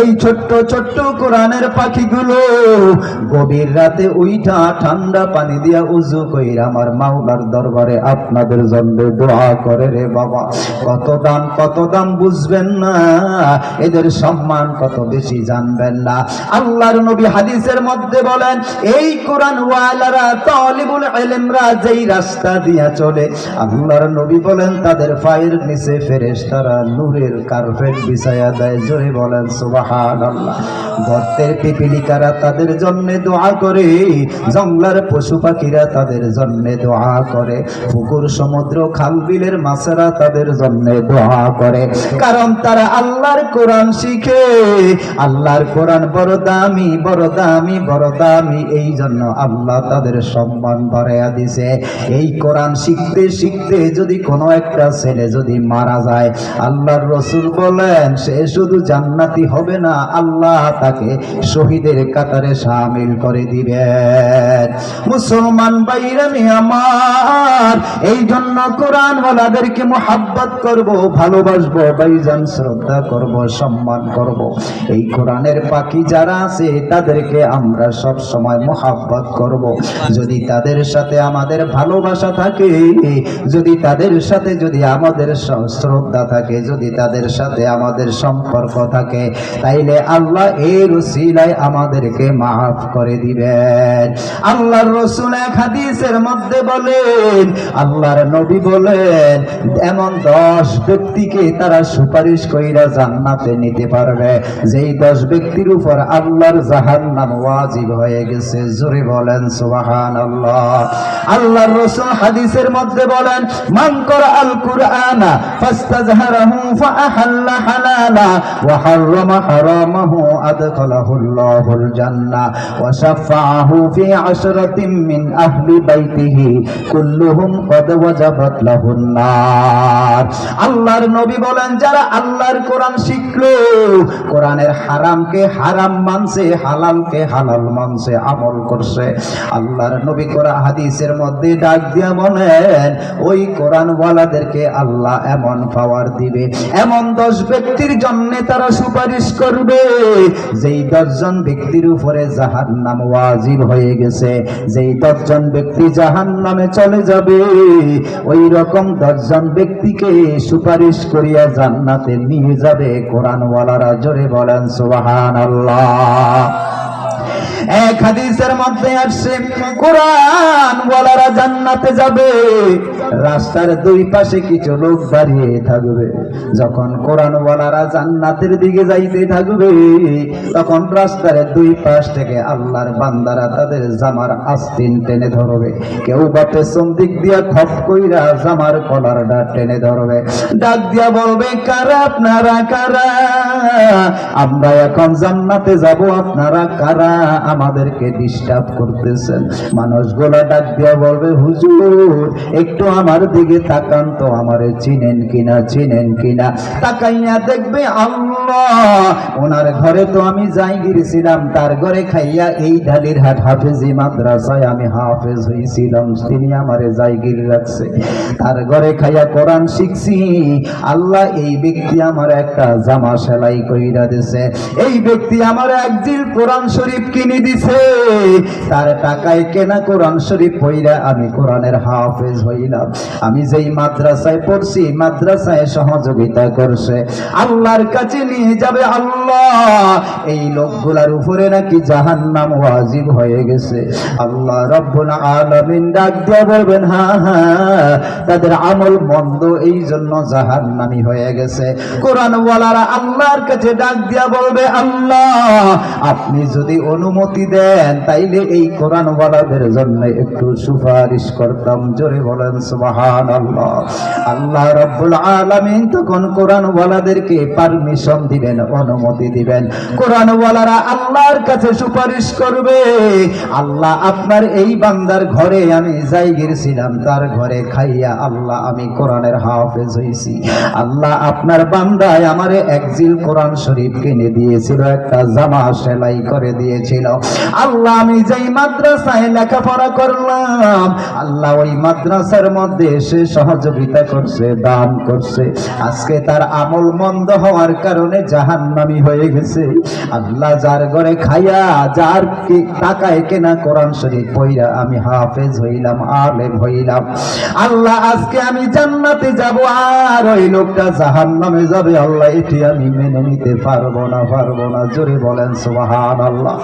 এই ছোট্ট ছোট্ট কোরআনের পাখিগুলো গভীর রাতে উইঠা ঠান্ডা পানি দিয়া উজু কইরা আমার মাওলার দরবারে আপনাদের জন্য দোয়া করে রে বাবা। কত দাম কত দাম বুঝবেন না, এদের সম্মান কত বেশি জানবেন না। আল্লাহর নবী হাদিসের মধ্যে বলেন, এই কোরআন ওয়ালারা তালিবুল ইলমরা যেই রাস্তা দিয়া চলে, আল্লাহর নবী বলেন, তাদের পায়ের নিচে ফেরেশতারা নূরের কার্পেট বিছায়া দেয়। জোরে বলেন سبحان الله. গর্তের পিপিলিকারা তাদের জন্য দোয়া করে, জঙ্গলার পশু পাখিরা তাদের জন্য দোয়া করে, পুকুর, সমুদ্র, খাল, বিলের মাছেরা তাদের জন্য দোয়া করে। কারণ তারা আল্লাহর কোরআন শিখে, আল্লাহর কোরআন বড় দামি বড় দামি বড় দামি, এই জন্য আল্লাহ তাদের সম্মান বাড়াইয়া দিছে। এই কোরআন শিখতে শিখতে যদি কোনো একটা ছেলে যদি মারা যায়, আল্লাহর রসুল বলেন, সে শুধু জান্নাতি হবে না, আল্লাহ তাকে শহীদের কাতারে সামিল করে দিবেন। মুসলমান বাইরানি আমার, এই জন্য কোরআন ওয়ালাদেরকে মোহাব্বত করব, ভালোবাসবো বাইজান শ্রদ্ধা করব, সম্মান করব। এই কোরআনের পাখি যারা আছে, তাদেরকে আমরা সব সময় মোহাব্বত করব। যদি তাদের সাথে আমাদের ভালোবাসা থাকে, যদি তাদের সাথে যদি আমাদের শ্রদ্ধা থাকে, যদি তাদের সাথে আমাদের সম্পর্ক থাকে, তাইলে আল্লাহ উসিলায় আমাদেরকে মাফ করে দিবেন। আল্লাহর রসুল এক হাদিসের মধ্যে বলেন, আল্লাহর নবী বলেন, এমন দশ ব্যক্তিকে তারা সুপারিশ কইরা জান্নাতে নিতে পারবে। যেই দশ ব্যক্তির উপর আল্লাহর জাহান্নাম ওয়াজিব হয়ে গেছে, জোরে বলেন সুবাহান আল্লাহ আল্লাহর রসুল হাদিসের মধ্যে বলেন, মান করা আল কুরআনা ফাস্তাজহারাহু ফাআহাল্লা হালালা ওয়া হাররামা হারামাহু আদখালাহু আল্লাহুল জান্নাহ ওয়া শাফাআহু ফি আশরাতিন মিন আহলি বাইতিহি, কুল্লুহুম কদ ওয়াজাবাত লাহুন আল্লাহর নবী বলেন, যারা আল্লাহর কোরআন শিখলো, কোরআনের হারামকে হারাম মানছে, হালালকে হালাল মানছে, আমল করছে। আল্লাহর নবী কোরআন হাদিসের মধ্যে ডাক দিয়া বলেন, ওই কোরআন ওয়ালাদেরকে আল্লাহ এমন পাওয়ার দিবে, এমন দশ ব্যক্তির জন্য তারা সুপারিশ করবে যেই দশজন ব্যক্তির উপরে জাহান নাম ওয়াজিব হয়ে গেছে, যেই দশজন ব্যক্তি জাহান নামে চলে যাবে, ওই রকম দশজন ব্যক্তিকে সুপারিশ করিয়া জান্নাতে নিয়ে যাবে কোরআনওয়ালারা জোরে বলেন সুবাহান আল্লাহ এক হাদিসের মধ্যে আসছে, কোরআন ওয়ালারা জান্নাতে যাবে, রাস্তার দুই পাশে কিছু লোক দাঁড়িয়ে থাকবে। যখন কোরআন ওয়ালারা জান্নাতের দিকে যাইতে থাকবে, তখন রাস্তার দুই পাশ থেকে আল্লাহর বান্দারা তাদের জামার আস্তিন টেনে ধরবে। কেউ বা পেছন দিক দিয়া খপ কইরা জামার কলারটা টেনে ধরবে। ডাক দিয়া বলবে, কারা আপনারা, কারা? আমরা এখন জান্নাতে যাব, আপনারা কারা? আমাদেরকে ডিস্টার্ব করতেছেন। মানুষগুলা ডাক দিয়া বলবে, হুজুর, একটু আমার দিকে তাকান তো, আমারে চিনেন কিনা চিনেন কিনা। তাকাইয়া দেখবে আল্লাহ, ওনার ঘরে তো আমি যাই গিয়েছিলাম তার ঘরে খাইয়া এই ঢালির হাট হাফেজি মাদ্রাসায় আমি হাফেজ হয়েছিলাম তিনি আমারে জায়গির রাখছে। তার ঘরে খাইয়া কোরআন শিখছি, আল্লাহ এই ব্যক্তি আমার একটা জামা সেলাই কইরা দিছে। এই ব্যক্তি আমার একজিল কোরআন শরীফ কিনে দিছে। তার টাকায় কেনা কোরআন শরীফ হইরা আমি কোরআনের হাফেজ হইলাম। আমি যেই মাদ্রাসায় পড়ছি, মাদ্রাসায় সহযোগিতা করছে। আল্লাহর কাছে নিয়ে যাবে আল্লাহ। এই লোকগুলার উপরে নাকি জাহান্নাম ওয়াজিব হয়ে গেছে। আল্লাহ রব্বুল আলামিন ডাক দিয়া বলবেন হ্যাঁ হ্যাঁ তাদের আমল মন্দ এই জন্য জাহান্নামি হয়ে গেছে। কোরআন ওয়ালারা আল্লাহর কাছে ডাক দিয়া বলবে, আল্লাহ, আপনি যদি অনুমতি দেন, তাইলে এই কোরআন ওয়ালাদের জন্য একটু সুপারিশ করতাম। জোরে বলেন সুবাহান আল্লাহ রব্বুল আলামিন তখন কোরআন ওয়ালাদেরকে পারমিশন দিবেন, অনুমতি দিবেন। কোরআন ওয়ালারা আল্লাহর কাছে সুপারিশ করবে, আল্লাহ, আপনার এই বান্দার ঘরে আমি যাই গিয়েছিলাম তার ঘরে খাইয়া আল্লাহ, আমি কোরআনের হাফেজ হয়েছি আল্লাহ, আপনার বান্দায় আমারে একজিল কোরআন শরীফ কিনে দিয়েছিল, একটা জামা সেলাই করে দিয়েছিল। আল্লাহ, আমি যেই মাদ্রাসায় লেখাপড়া করলাম, আল্লাহ ওই মাদ্রাসার মধ্যে এসে সহযোগিতা করছে, দান করছে। আজকে তার আমল মন্দ হওয়ার কারণে জাহান্নামি হয়ে গেছে। আল্লাহ যার ঘরে খাইয়া যার টাকায় কেনা কোরআন শরীফ পইরা আমি হাফেজ হইলাম, আলেম হইলাম। আল্লাহ, আজকে আমি জান্নাতে যাব, আর ওই লোকটা জাহান্নামে যাবে, আল্লাহ, এটি আমি মেনে নিতে পারব না পারব না। জোরে বলেন, সুবহানাল্লাহ।